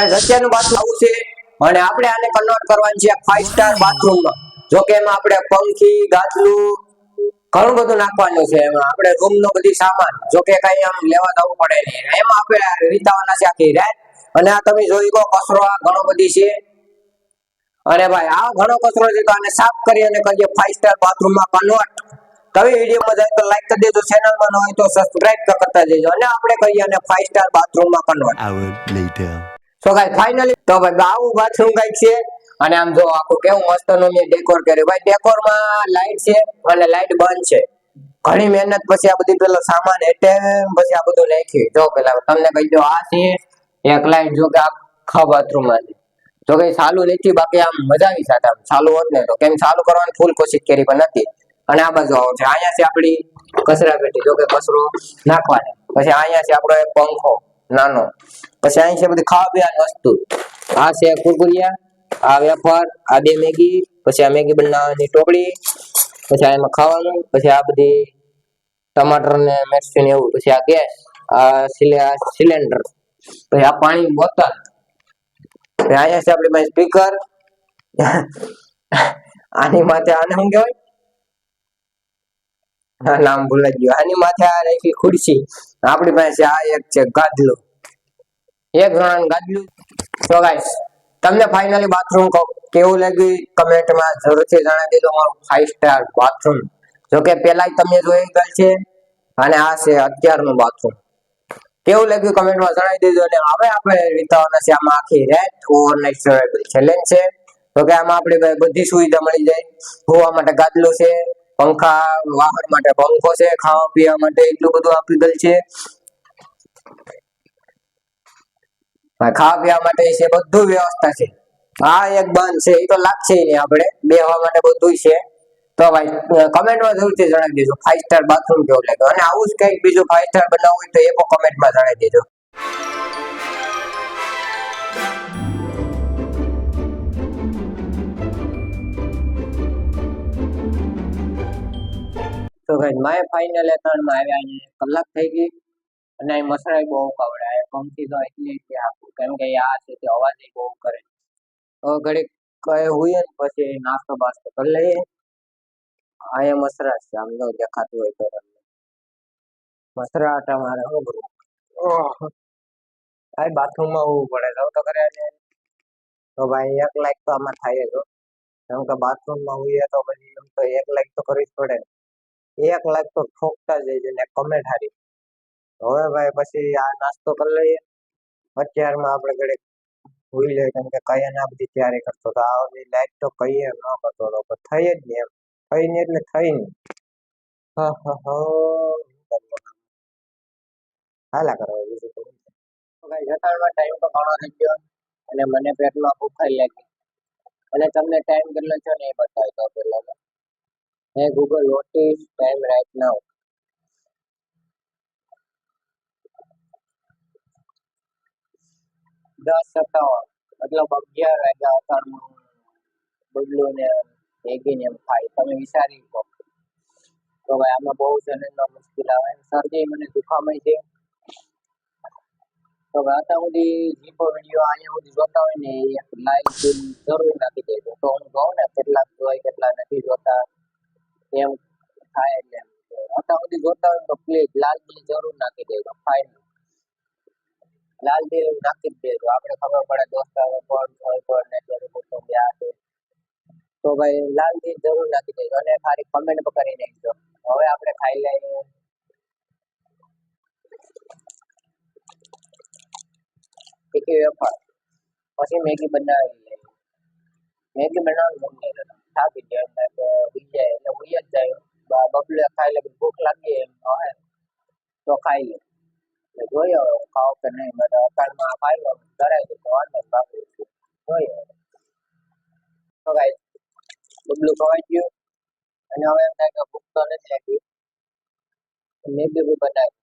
Guys અત્યારનું bathroom આવું છે. અને આપણે આને કન્વર્ટ કરવાનું છે ફાઈવ સ્ટાર બાથરૂમમાં. જો એમાં આપણે પંખી, ગાદલું, ઘણું બધું નાખવાનું છે એમાં. આપણે રૂમ નો બધી સામાન જો કે કઈ આમ લેવા જવું પડે નહીં. એમાં આપણે રીતાવાના છે આખી રાત. અને આ તમે જોઈ ગયો કચરો આ ઘણો બધી છે. અને ભાઈ, આ ઘણો કચરો છે તો આને સાફ કરી અને કરીએ ફાઈવ સ્ટાર બાથરૂમમાં કન્વર્ટ તમે વીડિયો માં જાય તો લાઈક કરી દેજો. ચેનલમાં ન હોય તો સબસ્ક્રાઇબ કરતા જજો. અને આપણે કરીએ અને ફાઈવ સ્ટાર બાથરૂમમાં convert hour later. So guys finally તો ભાઈ આવું બાથરૂમ કંઈક છે. અને આમ જો આખું કેવું મસ્તનું મેં ડેકોર કર્યું. ભાઈ ડેકોરમાં લાઈટ છે અને લાઈટ બંધ છે. ઘણી મહેનત પછી આ બધી પેલો સામાન એટલે પછી આ બધું નાખ્યું. જો પેલા તમને કહી દો આ છે એક લાઈટ જો કે આખા બાથરૂમમાં છે જો કે ચાલુ નથી, બાકી આમ મજા આવી સાથે આમ. ચાલુ હોત ને તો. કેમ ચાલુ કરવાની ફૂલ કોશિશ કરી પણ નથી. અને આ બાજુ આવો છે. અહીંયા છે આપણી કચરા પેટી જો કે કચરો નાખવાની. પછી અહીંયા છે આપણો એક પંખો. નાનો. પછી અહીં છે બધી ખાવા પીવાની વસ્તુ. આ છે કુરકુરિયા, આ વેફર, આ બે મેગી, પછી આ મેગી બનાવવાની ટોપડી, પછી આ એમાં ખાવાનું, પછી આ બધી ટમાટર ને મિર્ચી ને એવું, પછી આ ગેસ, આ સિલે- આ સિલિન્ડર, પછી આ પાણી બોતલ, પછી અહીંયા છે આપણી પાસે સ્પીકર. આની માથે આને શું કહેવાય? હા નામ ભૂલાઈ ગયું. આની માથે આ રાખી ખુરશી. આપણી પાસે આ એક છે, ગાદલું. એક જણાનું ગાદલું. તો ગાઈસ તમને ફાઇનલી બાથરૂમ કેવું લાગ્યું? કમેન્ટમાં જરૂરથી જણાવી દેજો. મારું ફાઈવ સ્ટાર બાથરૂમ જો કે પેલા તમે જોઈ ગયેલ છે. અને આ છે અત્યારનું બાથરૂમ કેવું લાગ્યું કમેન્ટમાં જણાવી દેજો. અને હવે આપણે વિતાવવાના છે આમાં આખી રેટ ઓવરનાઇટ સર્વાઈવલ ચેલેન્જ છે. તો કે આમાં આપણે બધી સુવિધા મળી જાય. હોવા માટે ગાદલું છે. પંખા વાહન માટે પંખો છે, ખાવા પીવા માટે એટલું બધું આપી દેલ છે ખાવા પીવા માટે છે, બધું વ્યવસ્થા છે. હા, એક બંધ છે, એ તો લાગશે નહીં આપણે. બેહવા માટે બધું છે. તો ભાઈ, કમેન્ટમાં જરૂરથી જણાવી દેજો. ફાઈવ સ્ટાર બાથરૂમ કેવું લાગ્યું? અને આવું જ કંઈક બીજું ફાઈવ સ્ટાર બનાવવું હોય તો એ પણ કમેન્ટમાં જણાવી દેજો. ભાઈ માય ફાઇનલ ત્રણમાં આવ્યા અને કલાક થઈ ગઈ અને અહીં મસરાઈ બહુ કવડાય પંખી તો એટલી જ આપું કેમ કે આ છે તે અવાજ બહુ કરે. તો ઘડીક કહે હોય ને પછી નાસ્તો બાસ્તો કરી લઈએ. અહીંયા મસરા છે આમ ન દેખાતું હોય તો. તમને મસરાટા મારે શું કરવું આ બાથરૂમમાં હોવું પડે. તો તો કરે ને તો ભાઈ એક લાઈક તો આમાં થાય જ કેમ કે બાથરૂમમાં હોઈએ તો પછી એમ તો એક લાઈક તો કરવી જ પડે. ને. એક લાખ તો ઠોકતા જજો ને કમેન્ટ હારી. હવે ભાઈ પછી આ નાસ્તો કરી લઈએ. અત્યારમાં આપણે ઘડે ભૂલી જાય કેમ કે કયા ના બધી તૈયારી કરતો તો આ લાઈટ તો કહીએ ન કરતો હતો, પણ થઈ જ નહીં એમ. થઈ નહીં એટલે થઈ નહીં. હા હા હા. હાલા કરો બીજું તો. જતાડવા ટાઈમ તો ઘણો થઈ ગયો અને મને પેટમાં ભૂખાઈ લાગી. અને તમને ટાઈમ કેટલો છે ને એ બતાવી દો પેલા Hey Google, what is time right now? દસ સત્તાવન મતલબ અગિયાર વાગ્યા અત્યારનું બબલું ને મેગી ને એમ ખાય તમે વિચારી લો તો ભાઈ આમાં બહુ જણનો મુશ્કેલ આવે શરદી મને દુખામય છે તો અત્યાર સુધી જીપો વીડિયો અહીંયા સુધી જોતા હોય ને એક લાઈક જરૂર નાખી દેજો તો હું કહું ને કેટલાક જોઈ કેટલા નથી જોતા એમ થાય એટલે. અત્યાર સુધી જોતા તો પ્લીઝ લાલ જરૂર નાખી દેજો ફાઇનલ લાલ એવું નાખી દેજો. આપણે ખબર પડે દોસ્તારો કોણ હોય કોણ જરૂર કુટુંબ આ છે. તો ભાઈ લાલ જરૂર નાખી દેજો અને ખાલી કમેન્ટ કરી નાખજો. હવે આપણે ખાઈ લઈએ. પછી મેગી બનાવી લઈએ. મેગી બનાવવાનું મન નહીં થતું થાકી ગયા એમ થાય કે ઉઈ જાય એટલે ઉઈ જ જાય બ- બબલે ખાઈ લે ભૂખ લાગી એમ હોય તો ખાઈ લે એટલે જોઈએ હવે હું ખાવ કે નહીં મને અત્યારમાં ખાઈ લો કરાવી દઉં તો વાંધો નહીં, બાકી જોઈએ હવે. તો ગાઈસ બબલું ખવાઈ ગયું અને હવે એમ થાય કે ભૂખ તો નથી લાગી મેગી બી બનાવી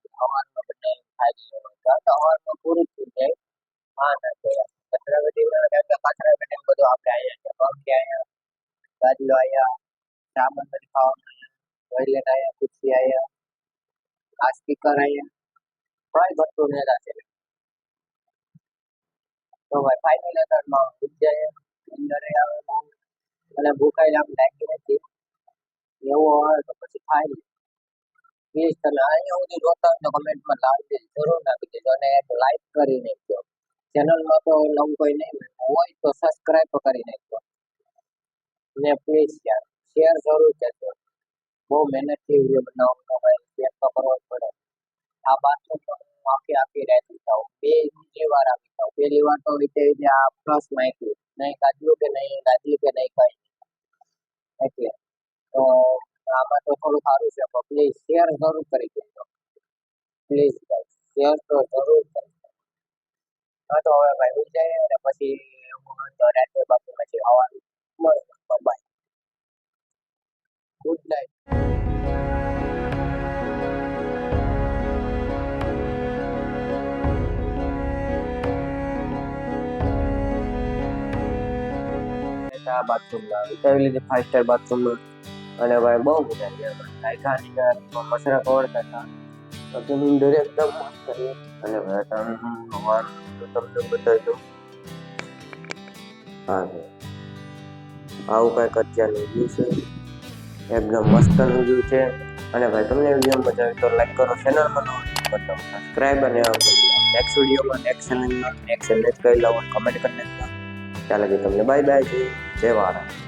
સામાન બધું ખાવાનું ટોયલેટ અહીંયા ખુરશી અહીંયા આ સ્પીકર અહીંયા કઈ વસ્તુ નહીં રાખેલી તો ભાઈ ફાઇનલ એથરમાં જાય અંદર આવે અને ભૂખાઈ આમ લાગી નથી એવું આવે તો પછી ખાઈ લે પ્લીઝ તમે અહીંયા સુધી જોતા હોય તો કમેન્ટમાં દિલ જરૂર નાખી દેજો અને એક લાઈક કરી નાખજો ચેનલમાં તો નવું કોઈ નહીં હોય તો સબસ્ક્રાઈબ કરી નાખજો ને પ્લીઝ યાર શેર જરૂર કરજો બહુ મહેનતથી વીડિયો બનાવવાનો હોય શેર તો કરવો જ પડે. આ બાથરૂમ માફી આખી રહેતી થાઉં બે બીજી વાર આપી થાવ પહેલી વાર તો રીતે આ પ્લસ માખ્યું નહીં કાઢ્યું કે નહીં ગાજલી કે નહીં કઈ એટલે તો આમાં તો થોડું સારું છે. પણ પ્લીઝ શેર જરૂર કરી દેજો. પ્લીઝ શેર તો જરૂર કરજો હા તો હવે ભાઈ ઉઈ જાય અને પછી આ બાથરૂમમાં વિચારી લીધી ફાઈવ સ્ટાર બાથરૂમમાં અને ભાઈ બહુ મજા આવી. લાયકા નીકળ્યા મસરા કવડતા હતા. પછી નીંદર એકદમ મસ્ત રહી અને ભાઈ તમે સવારનું તમને બતાવી હા આવું કાંઈક અત્યારનું વ્યૂ છે. એકદમ મસ્તનું વ્યૂ છે. અને ભાઈ, તમને વીડિયો મજા આવી તો લાઈક કરો ચેનલ બનાવો બટન સબસ્ક્રાઇબ અને નેક્સ્ટ વિડીયોમાં નેક્સ્ટ ચેનલમાં નેક્સ્ટ ચેનલ કરી લાવો કમેન્ટ કરી નાખજો લગી તમને બાય બાય જય વાળા